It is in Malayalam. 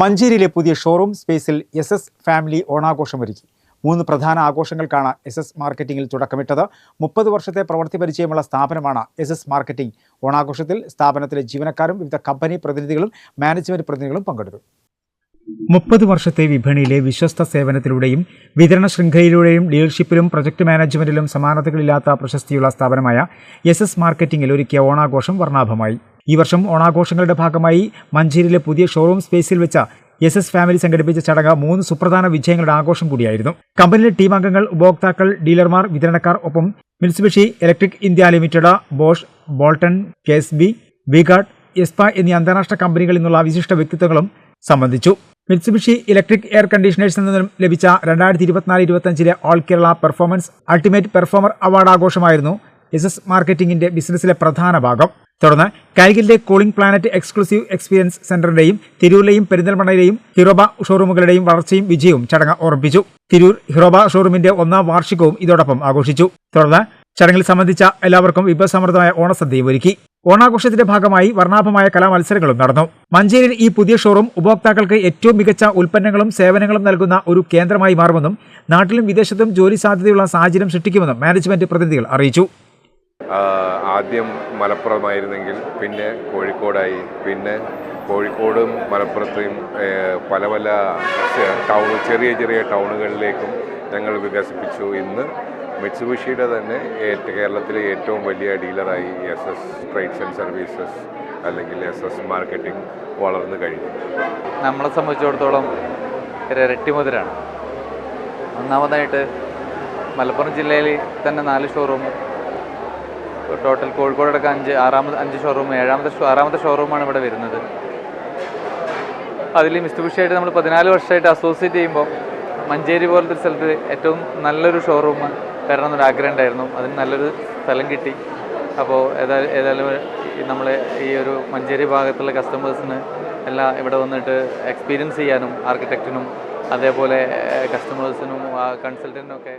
മഞ്ചേരിയിലെ പുതിയ ഷോറൂം സ്പേസിൽ എസ് എസ് ഫാമിലി ഓണാഘോഷമൊരുക്കി മൂന്ന് പ്രധാന ആഘോഷങ്ങൾക്കാണ് എസ് എസ് മാർക്കറ്റിംഗിൽ തുടക്കമിട്ടത്. മുപ്പത് വർഷത്തെ പ്രവൃത്തി പരിചയമുള്ള സ്ഥാപനമാണ് എസ് എസ് മാർക്കറ്റിംഗ്. ഓണാഘോഷത്തിൽ സ്ഥാപനത്തിലെ ജീവനക്കാരും വിവിധ കമ്പനി പ്രതിനിധികളും മാനേജ്മെന്റ് പ്രതിനിധികളും പങ്കെടുത്തു. മുപ്പത് വർഷത്തെ വിപണിയിലെ വിശ്വസ്ത സേവനത്തിലൂടെയും വിതരണ ശൃംഖലയിലൂടെയും ഡീലർഷിപ്പിലും പ്രൊജക്ട് മാനേജ്മെന്റിലും സമാനതകളില്ലാത്ത പ്രശസ്തിയുള്ള സ്ഥാപനമായ എസ് എസ് മാർക്കറ്റിംഗിൽ ഒരുക്കിയ ഓണാഘോഷം വർണാഭമായി. ഈ വർഷം ഓണാഘോഷങ്ങളുടെ ഭാഗമായി മഞ്ചേരിയിലെ പുതിയ ഷോറൂം സ്പേസിൽ വെച്ച എസ് എസ് ഫാമിലി സംഘടിപ്പിച്ച ചടങ്ങ് മൂന്ന് സുപ്രധാന വിജയങ്ങളുടെ ആഘോഷം കൂടിയായിരുന്നു. കമ്പനിയിലെ ടീം അംഗങ്ങൾ ഉപഭോക്താക്കൾ ഡീലർമാർ വിതരണക്കാർ ഒപ്പം Mitsubishi Electric India Limited Bosch Bolton K S B V Guard aespa എന്നീ അന്താരാഷ്ട്ര കമ്പനികളിൽ നിന്നുള്ള വിശിഷ്ട വ്യക്തിത്വങ്ങളും സംബന്ധിച്ചു. മിത്സുബിഷി ഇലക്ട്രിക് എയർ കണ്ടീഷണേഴ്സിൽ നിന്നും ലഭിച്ച രണ്ടായിരത്തി ഇരുപത്തിനാല് ഇരുപത്തഞ്ചിലെ all Kerala performance ultimate performer award ആഘോഷമായിരുന്നു S മാർക്കറ്റിംഗിന്റെ ബിസിനസ്സിലെ പ്രധാന ഭാഗം. തുടർന്ന് കാലിക്കറ്റിലെ കൂളിംഗ് പ്ലാനറ്റ് എക്സ്ക്ലൂസീവ് എക്സ്പീരിയൻസ് സെന്ററിന്റെയും തിരൂരിലെയും പെരിന്തൽമണ്ണയിലെയും ഹിറോബ ഷോറൂമുകളുടെയും വളർച്ചയും വിജയവും ചടങ്ങ് ഓർമ്മിപ്പിച്ചു. തിരൂർ ഹിറോബ ഷോറൂമിന്റെ ഒന്നാം വാർഷികവും ഇതോടൊപ്പം ആഘോഷിച്ചു. തുടർന്ന് ചടങ്ങിൽ സംബന്ധിച്ച എല്ലാവർക്കും വിഭവസമൃദ്ധമായ ഓണസദ്യയും ഒരുക്കി. ഓണാഘോഷത്തിന്റെ ഭാഗമായി വർണാഭമായ കലാമത്സരങ്ങളും നടന്നു. മഞ്ചേരിയിൽ ഈ പുതിയ ഷോറൂം ഉപഭോക്താക്കൾക്ക് ഏറ്റവും മികച്ച ഉൽപ്പന്നങ്ങളും സേവനങ്ങളും നൽകുന്ന ഒരു കേന്ദ്രമായി മാറുമെന്നും നാട്ടിലും വിദേശത്തും ജോലി സാധ്യതയുള്ള സാഹചര്യം സൃഷ്ടിക്കുമെന്നും മാനേജ്മെന്റ് പ്രതിനിധികൾ അറിയിച്ചു. ആദ്യം മലപ്പുറമായിരുന്നെങ്കിൽ പിന്നെ കോഴിക്കോടായി. പിന്നെ കോഴിക്കോടും മലപ്പുറത്തെയും പല പല ടൗൺ ചെറിയ ചെറിയ ടൗണുകളിലേക്കും ഞങ്ങൾ വികസിപ്പിച്ചു. ഇന്ന് മിറ്റ്സുബിഷിയുടെ തന്നെ കേരളത്തിലെ ഏറ്റവും വലിയ ഡീലറായി S S trades and services അല്ലെങ്കിൽ എസ് എസ് മാർക്കറ്റിംഗ് വളർന്നു കഴിഞ്ഞു. നമ്മളെ സംബന്ധിച്ചിടത്തോളം ഇരട്ടി മുതലാണ് ഒന്നാമതായിട്ട് മലപ്പുറം ജില്ലയിൽ തന്നെ നാല് ഷോറൂം ടോട്ടൽ കോഴിക്കോടടക്കം അഞ്ച് ആറാമത് അഞ്ച് ഷോറൂം ഏഴാമത്തെ ആറാമത്തെ ഷോറൂമാണ് ഇവിടെ വരുന്നത്. അതിൽ മിസ്തുബിഷിയായിട്ട് നമ്മൾ പതിനാല് വർഷമായിട്ട് അസോസിയേറ്റ് ചെയ്യുമ്പോൾ മഞ്ചേരി പോലത്തെ സ്ഥലത്ത് ഏറ്റവും നല്ലൊരു ഷോറൂം വരണം എന്നൊരു ആഗ്രഹം ഉണ്ടായിരുന്നു. അതിന് നല്ലൊരു സ്ഥലം കിട്ടി. അപ്പോൾ ഏതായാലും ഏതായാലും നമ്മൾ ഈ ഒരു മഞ്ചേരി ഭാഗത്തുള്ള കസ്റ്റമേഴ്സിന് എല്ലാം ഇവിടെ വന്നിട്ട് എക്സ്പീരിയൻസ് ചെയ്യാനും ആർക്കിടെക്റ്റിനും അതേപോലെ കസ്റ്റമേഴ്സിനും കൺസൾട്ടന്റിനും ഒക്കെ